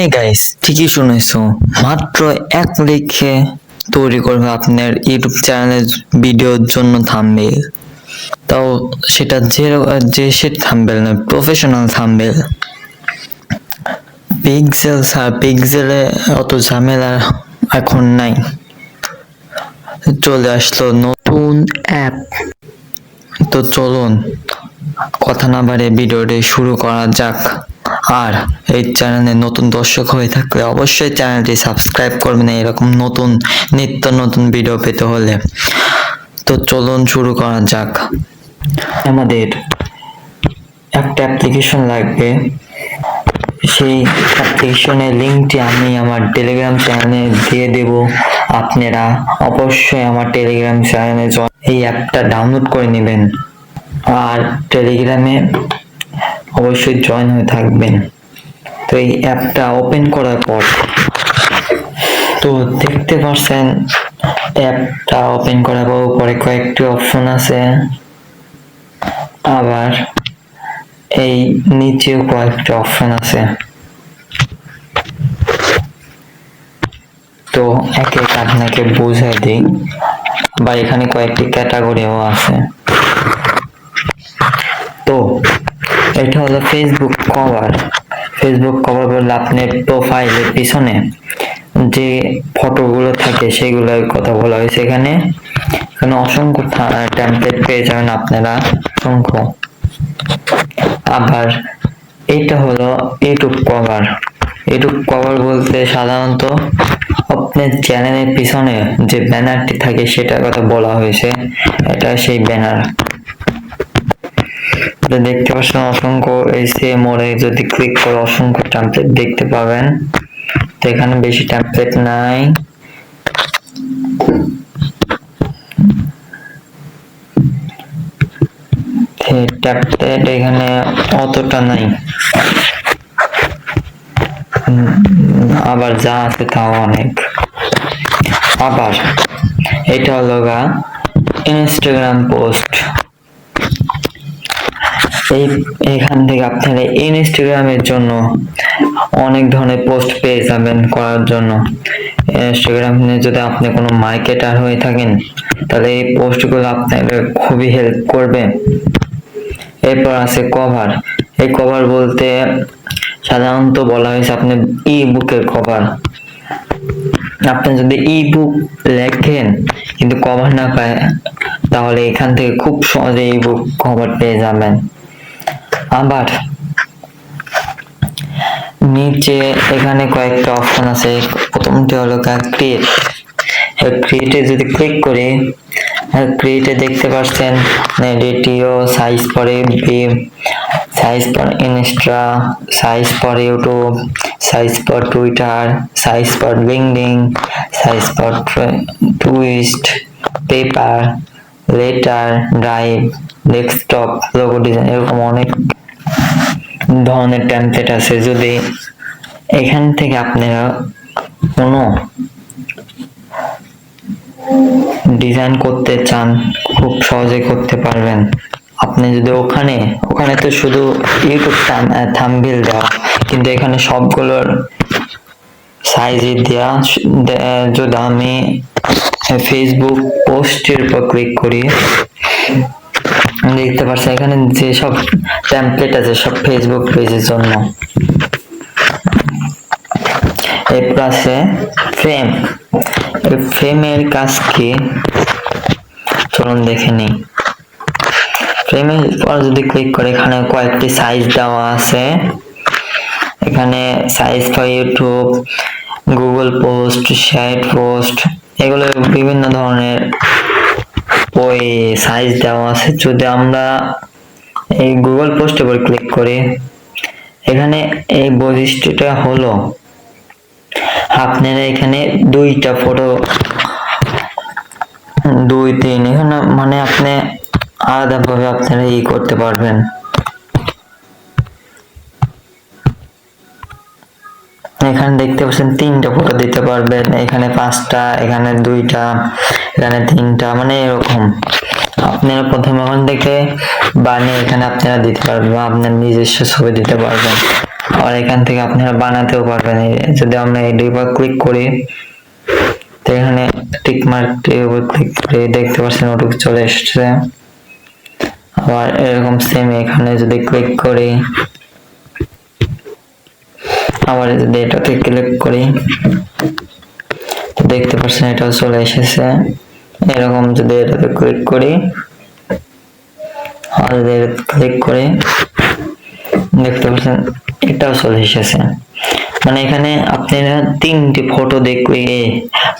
এই গাইস ঠিকই শুনেছো। মাত্র এক লিখে তৈরি করবে আপনার ইউটিউব চ্যানেলের ভিডিওর জন্য থাম্বনেল তাও সেটা যে যে সে থাম্বেল না প্রফেশনাল থাম্বেল পিক্সেল স্যার পিক্সেলে অত ঝামেলা এখন নাই। চলে আসলো নতুন অ্যাপ তো চলুন, কথা না বাড়ে ভিডিওটি শুরু করা যাক। আর এই চ্যানেলে নতুন দর্শক হয়ে থাকলে অবশ্যই চ্যানেলটি সাবস্ক্রাইব করবেন এরকম নতুন নিত্য নতুন ভিডিও পেতে হলে। তো চলুন শুরু করা যাক। আমাদের একটা অ্যাপ্লিকেশন লাগবে। সেই অ্যাপ্লিকেশনের লিঙ্কটি আমি আমার টেলিগ্রাম চ্যানেলে দিয়ে দেব। আপনারা অবশ্যই আমার টেলিগ্রাম চ্যানেলে এই অ্যাপটা ডাউনলোড করে নেবেন। আর টেলিগ্রামে অবশ্যই জয়েন হয়ে থাকবেন। তো এই অ্যাপটা ওপেন করার পর, তো দেখতে পাচ্ছেন অ্যাপটা ওপেন করার পর কয়েকটি অপশন আছে। আবার এই নিচেও কয়েকটা অপশন আছে। তো একে এক আপনাকে বুঝাই দিই, বা এখানে কয়েকটি ক্যাটাগরিও আছে। তো এটা হলো ফেসবুক কভার ফেসবুক কভার বললে আপনার প্রোফাইলের পিছনে যে ফটোগুলো থাকে সেগুলোর কথা বলা হয়েছে এখানে এখানে অসংখ্য টেমপ্লেট পেয়ে যাবেন আপনারা। অসংখ্য। আবার এটা হলো ইউটিউব কভার ইউটিউব কভার বলতে সাধারণত আপনার চ্যানেলের পিছনে যে ব্যানারটি থাকে সেটার কথা বলা হয়েছে। এটা সেই ব্যানার দেখতে পাচ্ছেন অসংখ্য এই সে মোড়ে যদি ক্লিক করে অসংখ্য টেমপ্লেট দেখতে পাবেন। তো এখানে বেশি টেমপ্লেট নাই। টেমপ্লেট এখানে অতটা নাই। আবার যা আছে তাও অনেক। আবার, এটা হলো গা ইনস্টাগ্রাম পোস্ট এই এখান থেকে আপনারা ইনস্টাগ্রামের জন্য অনেক ধরনের পোস্ট পেয়ে যাবেন করার জন্য। ইনস্টাগ্রামে যদি আপনি কোনো মার্কেটার হয়ে থাকেন, তাহলে এই পোস্টগুলো আপনাকে খুবই হেল্প করবে। এরপর আছে কভার এই কভার বলতে সাধারণত বলা হয়েছে আপনি ই বুকের কভার আপনি যদি ই বুক লেখেন, কিন্তু কভার না পায়, তাহলে এখান থেকে খুব সহজে ই বুক কভার পেয়ে যাবেন। আবার নিচে এখানে কয়েকটা অপশন আছে। প্রথমটি হলো ক্রিয়েট ক্রিয়েটে যদি ক্লিক করি ক্রিয়েটে দেখতে পাচ্ছেন রেডিও সাইজ পরে সাইজ পর ইনস্টা সাইজ পর ইউটিউব সাইজ পর টুইটার সাইজ পর লিঙ্কডিন সাইজ পর twist paper letter drive desktop logo design এরকম অনেক ধরনের টেমপ্লেট আছে, যদি এখান থেকে আপনারা কোনো ডিজাইন করতে চান, খুব সহজে করতে পারবেন। আপনি যদি ওখানে ওখানে তো শুধু ইউটিউব থাম্বনেল দেওয়া, কিন্তু এখানে সবগুলোর সাইজ দেওয়া যদি আমি ফেসবুক পোস্টের উপর ক্লিক করি দেখতে পাচ্ছি এখানে যে সব টেমপ্লেট আছে, সব ফেসবুক পেজের জন্য। এরপর আছে ফ্রেম ফ্রেমের কাজ কি? চলুন দেখে নিই। ফ্রেমের পর যদি ক্লিক করে, এখানে কয়েকটি সাইজ দেওয়া আছে। এখানে size for YouTube Google post শাইট post এগুলো বিভিন্ন ধরনের ওই সাইজ দেওয়া আছে, যদি আমরা এই গুগল পোস্টের উপর ক্লিক করি, এখানে এই বৈশিষ্ট্যটা হলো, আপনারা এখানে দুইটা ফটো দুই, তিন, এখানে মানে আপনি আলাদাভাবে আপনারা ই করতে পারবেন। এখানে দেখতে পাচ্ছেন তিনটা ফটো দিতে পারবেন, এখানে পাঁচটা, এখানে দুইটা এখানে তিনটা মানে এরকম। আপনারা প্রথমে ওখান থেকে বানিয়ে এখানে আপনারা দিতে পারবেন বা আপনার নিজস্ব ছবি দিতে পারবেন। আর এখান থেকে আপনারা বানাতেও পারবেন। যদি আমরা এই দুইবার ক্লিক করি এখানে টিক মার্কটির উপর ক্লিক করে দেখতে পাচ্ছেন ওটুকু চলে এসছে। আবার এরকম সেম এখানে যদি ক্লিক করি, আবার যদি এটাতে ক্লিক করি দেখতে পাচ্ছেন এটাও চলে এসেছে। এরকম যদি এটাতে ক্লিক করি, আর যদি ক্লিক করি, দেখতে পাচ্ছেন, এটাও চলে এসেছে মানে এখানে আপনারা তিনটি ফটো দেখে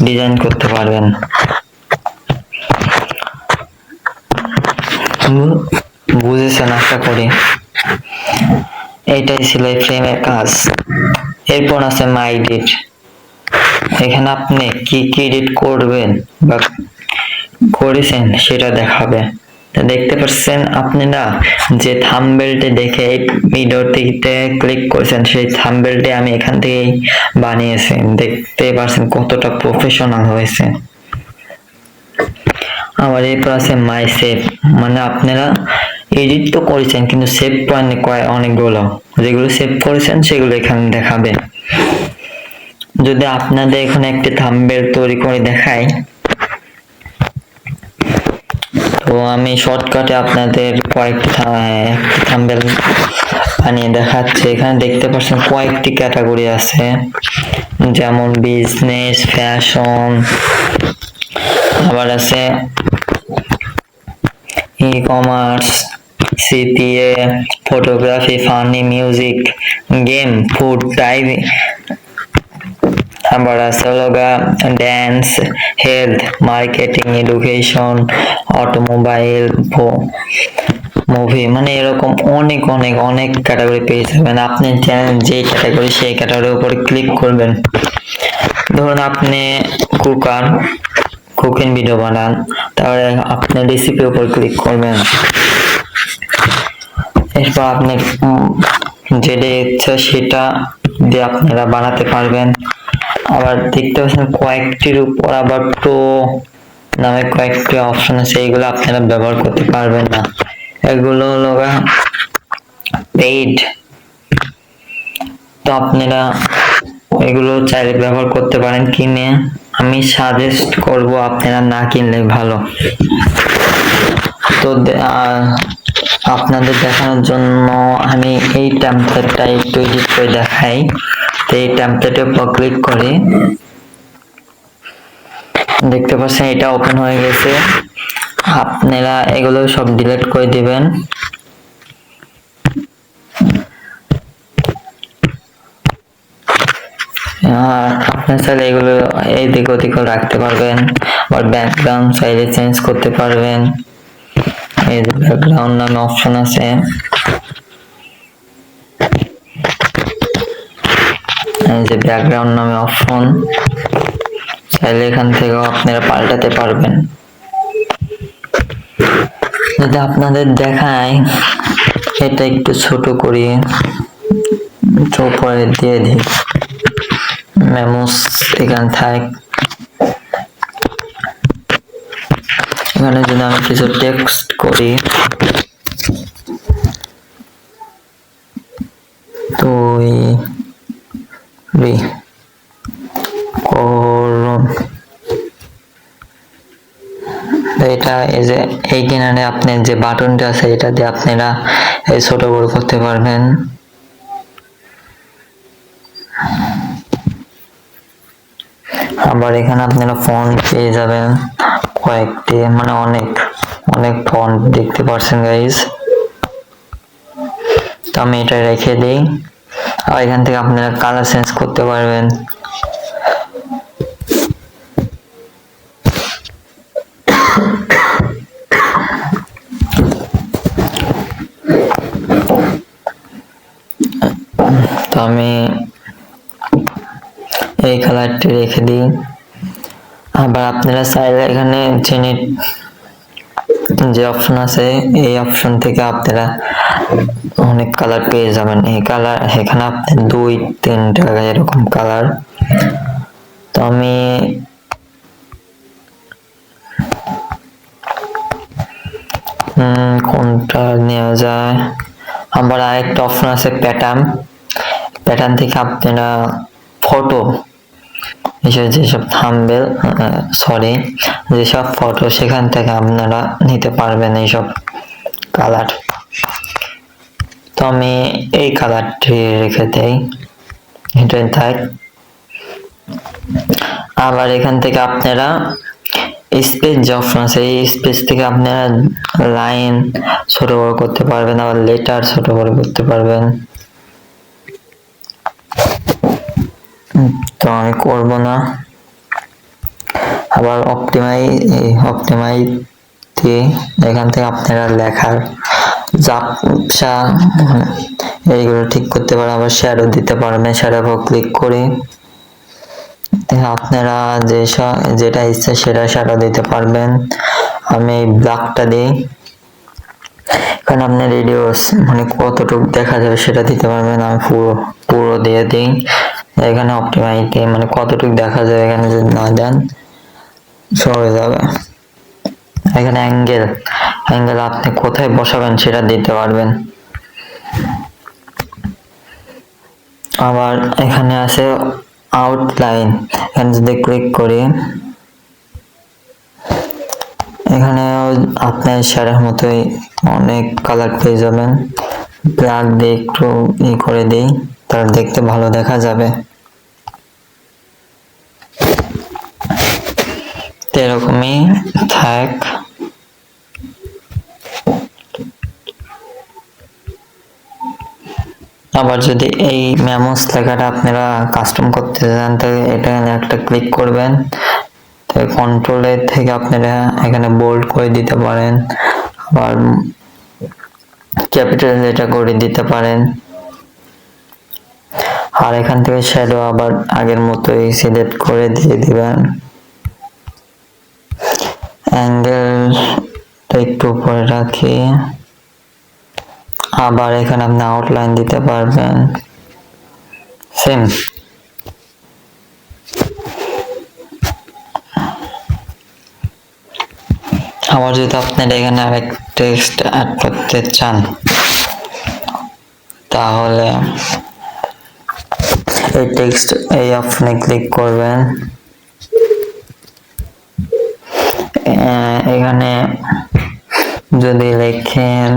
ডিজাইন করতে পারবেন। বুঝেছেন, আশা করি। এটাই ছিল এই ফ্রেমের কাজ। এরপর আছে মাই এখানে আপনি কি কি এডিট করবেন বা করেছেন, সেটা দেখাবে। দেখতে পাচ্ছেন আপনারা যে থাম্বেলটি দেখে এই ভিডিওটিতে ক্লিক করেছেন, সেই থাম্বেলটি আমি এখান থেকেই বানিয়েছি। দেখতে পাচ্ছেন কতটা প্রফেশনাল হয়েছে। আবার এরপর আছে মাই সেভ মানে আপনারা এডিট তো করেছেন, কিন্তু সেভ পয়েন্ট কয় অনেকগুলো। যেগুলো সেভ করেছেন, সেগুলো এখানে দেখাবে। যদি আপনাদের এখানে একটি থাম্বেল তৈরি করে দেখাই তো আমি শর্টকাটে আপনাদের কয়েকটি থাম্বেল বানিয়ে দেখাচ্ছি। এখানে দেখতে পাচ্ছেন কয়েকটি ক্যাটাগরি আছে। যেমন বিজনেস ফ্যাশন আবার আছে e commerce CPA photography funny music game food diving আছে হলো dance health marketing education automobile movie মানে এরকম অনেক অনেক অনেক ক্যাটাগরি পেয়ে যাবেন। আপনি চান যে ক্যাটাগরি সেই ক্যাটাগরির উপর ক্লিক করবেন। ধরুন আপনি কুকার কুকিং ভিডিও বানান, তাহলে আপনি রেসিপির উপর ক্লিক করবেন। এরপর আপনি যেটা ইচ্ছা সেটা দিয়ে আপনারা বানাতে পারবেন। আবার দেখতে পাচ্ছেন কয়েকটির উপর আবার প্রো নামে কয়েকটি অপশন আছে এইগুলো আপনারা ব্যবহার করতে পারবেন না। এগুলো হলো পেইড তো আপনারা এগুলো চাইলে ব্যবহার করতে পারেন কিনে। আমি সাজেস্ট করব আপনারা না কিনলে ভালো। তো আপনাদের দেখানোর জন্য আমি এই টেমপ্লেটটা একটু এডিট করে দেখাই। এই টেমপ্লেটের উপর ক্লিক করি দেখতে পাচ্ছেন এটা ওপেন হয়ে গেছে। আপনারা এগুলো সব ডিলিট করে দিবেন। আপনার চাইলে এগুলো এদিক ওদিকেও রাখতে পারবেন আবার ব্যাকগ্রাউন্ড চাইলে চেঞ্জ করতে পারবেন। এই ব্যাকগ্রাউন্ড নামে অপশন আছে। যে ব্যাকগ্রাউন্ড নামে অপশন চাইলে এখান থেকেও আপনারা পাল্টাতে পারবেন। যদি আপনাদের দেখায়, এটা একটু ছোট করি উপরে দিয়ে দিই। মেমোস এখানে থাক। এখানে যদি আমি কিছু টেক্সট করি তৈরি করুন এটা এই যে এই কিনারে আপনি যে বাটনটা আছে, এটা দিয়ে আপনারা এই ছোট বড় করতে পারবেন। আবার এখানে আপনারা ফন্ট পেয়ে যাবেন কয়েকটি মানে অনেক অনেক ফন্ট দেখতে পাচ্ছেন গাইজ তো আমি এটা রেখে দিই। এখান থেকে আপনারা কালার চেঞ্জ করতে পারবেন। তো আমি এই কালারটি রেখে দিই। আবার আপনারা চাইলে এখানে জেনে যে অপশন আছে, এই অপশন থেকে আপনারা অনেক কালার পেয়ে যাবেন। এই কালার এখানে আপনি দুই তিনটা এরকম কালার তো আমি কোনটা নেওয়া যায়? আবার আরেকটা অপশন আছে প্যাটার্ন প্যাটার্ন থেকে আপনারা ফটো এসব যেসব থাম্বেল সরি যেসব ফটো সেখান থেকে আপনারা নিতে পারবেন এইসব কালার তো আমি এই কালারটি রেখে দেই। এটাই থাক আবার এখান থেকে আপনারা স্পেস যে অপশন আছে, এই স্পেস থেকে আপনারা লাইন ছোট বড় করতে পারবেন, আবার লেটার ছোট বড় করতে পারবেন। তো আমি করব না। আবার অপটিমাই অপটিমাই দিয়ে এখান থেকে আপনারা লেখার জাপসা এইগুলো ঠিক করতে পারেন, আবার শ্যাডো দিতে পারবেন শ্যাডো ক্লিক করে আপনারা যে যেটা ইচ্ছে সেটা শ্যাডো দিতে পারবেন। আমি ব্ল্যাকটা দিই। কারণ আপনি রেডিও মানে কতটুকু দেখা যাবে সেটা দিতে পারবেন, আমি পুরো পুরো দিয়ে দিই। এখানে অপটিমাইতে মানে কতটুকু দেখা যাবে এখানে যদি না দেন সরে যাবে। এখানে অ্যাঙ্গেল অ্যাঙ্গেল আপনি কোথায় বসাবেন সেটা দিতে পারবেন। আবার এখানে আছে আউটলাইন এখানে যদি ক্লিক করি, এখানে আপনার শাড়ির মতোই অনেক কালার পেয়ে যাবেন। ব্ল্যাক দিয়ে একটু ই করে দিই, তাহলে দেখতে ভালো দেখা যাবে। এরকমই থাক। আবার যদি এই ম্যামোস লেখাটা আপনারা কাস্টম করতে চান তাহলে এটা একটা ক্লিক করবেন। তো কন্ট্রোলের থেকে আপনারা এখানে বোল্ড করে দিতে পারেন। আবার ক্যাপিটাল এটা করে দিতে পারেন। আর এখান থেকে শ্যাডো আবার আগের মতোই সিলেক্ট করে দিয়ে দিবেন। অ্যাঙ্গেলটা একটু উপরে রাখি আবার এখানে আপনি আউটলাইন দিতে পারবেন। সেম আবার যদি আপনারা এখানে আরেক টেক্সট অ্যাড করতে চান, তাহলে এই টেক্সট এই অপশনে ক্লিক করবেন। এখানে যদি লেখেন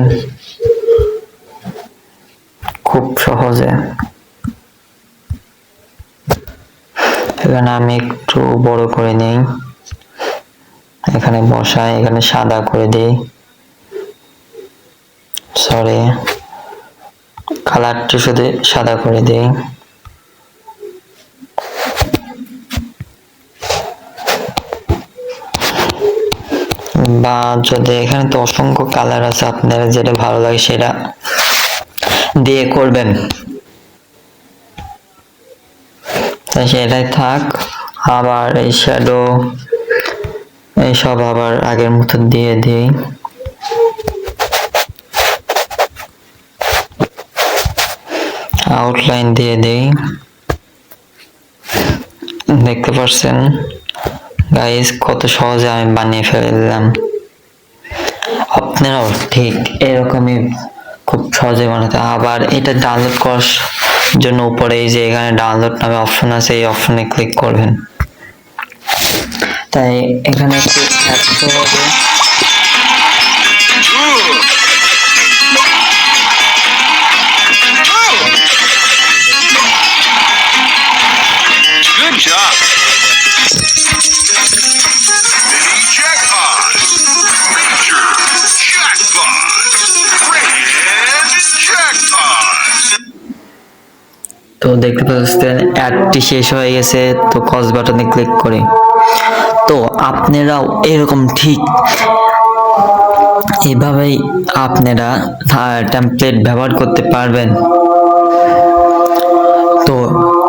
খুব সহজে। এখানে আমি একটু বড় করে নেই। এখানে বসাই, এখানে সাদা করে দিই। সরি কালারটি শুধু সাদা করে দিই। বা যদি এখানে তো অসংখ্য কালার আছে, আপনারা যেটা ভালো লাগে সেটা দিয়ে করবেন। সেটাই থাক, আবার এই শ্যাডো এইসব আবার আগের মতো দিয়ে দিই। আউটলাইন দিয়ে দিই। দেখতে পাচ্ছেন গাইস কত সহজে আমি বানিয়ে ফেলে দিলাম আপনারাও ঠিক এরকমই খুব সহজে বানাতে আবার এটা ডাউনলোড করার জন্য উপরে এই যে এখানে ডাউনলোড নামে অপশন আছে, এই অপশনে ক্লিক করবেন। তাই এখানে একটু দেখতে পাচ্ছেন অ্যাডটি শেষ হয়ে গেছে, তো কস বাটনে ক্লিক করে। তো আপনারাও এরকম ঠিক এভাবেই আপনারা টেমপ্লেট ব্যবহার করতে পারবেন। তো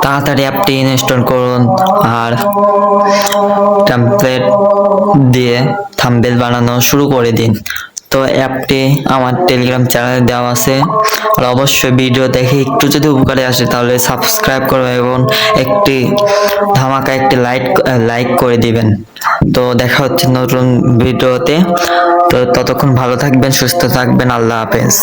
তাড়াতাড়ি অ্যাপটি ইনস্টল করুন আর টেমপ্লেট দিয়ে থাম্বেল বানানো শুরু করে দিন। তো অ্যাপটি আমার টেলিগ্রাম চ্যানেলে দেওয়া আছে। আর অবশ্যই ভিডিও দেখে একটু যদি উপকারে আসে, তাহলে সাবস্ক্রাইব করবে এবং একটি ধামাকা একটি লাইক লাইক করে দিবেন। তো দেখা হচ্ছে নতুন ভিডিওতে তো ততক্ষণ ভালো থাকবেন, সুস্থ থাকবেন। আল্লাহ হাফেজ।